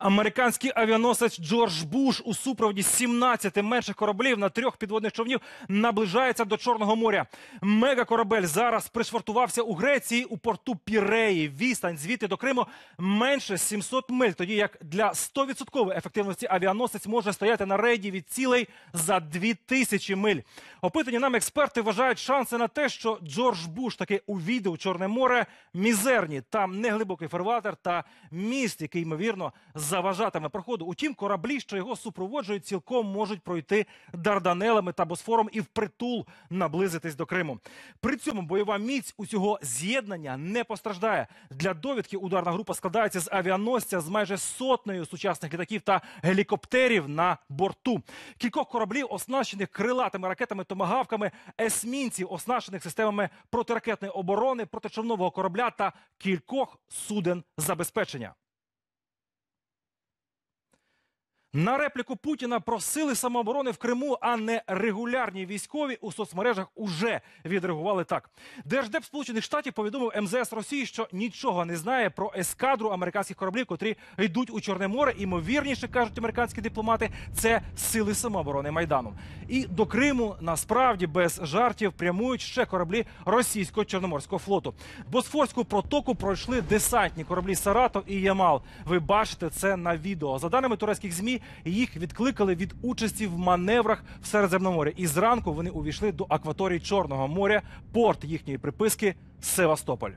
Американський авіаносець Джордж Буш у супроводі 17 менших кораблів на трьох підводних човнів наближається до Чорного моря. Мегакорабель зараз пришвартувався у Греції у порту Піреї. Відстань звідти до Криму менше 700 миль. Тоді як для 100% ефективності авіаносець може стояти на рейді від цілей за 2000 миль. Опитані нам експерти вважають шанси на те, що Джордж Буш таки увійде у Чорне море мізерні. Там неглибокий фарватер та міст, який ймовірно заважатиме проходу. Утім, кораблі, що його супроводжують, цілком можуть пройти Дарданелами та Босфором і впритул наблизитись до Криму. При цьому бойова міць усього з'єднання не постраждає. Для довідки ударна група складається з авіаносця з майже сотнею сучасних літаків та гелікоптерів на борту. Кількох кораблів, оснащених крилатими ракетами томагавками, есмінців, оснащених системами протиракетної оборони, протичовнового корабля та кількох суден забезпечення. На репліку Путіна про сили самооборони в Криму, а не регулярні військові у соцмережах уже відреагували так. Держдеп Сполучених Штатів повідомив МЗС Росії, що нічого не знає про ескадру американських кораблів, котрі йдуть у Чорне море. Імовірніше кажуть американські дипломати, це сили самооборони майдану. І до Криму насправді без жартів прямують ще кораблі російського чорноморського флоту. Босфорську протоку пройшли десантні кораблі Саратов і Ямал. Ви бачите це на відео. За даними турецьких змі, їх відкликали від участі в маневрах в Середземноморі. І зранку вони увійшли до акваторії Чорного моря. Порт їхньої приписки Севастополь.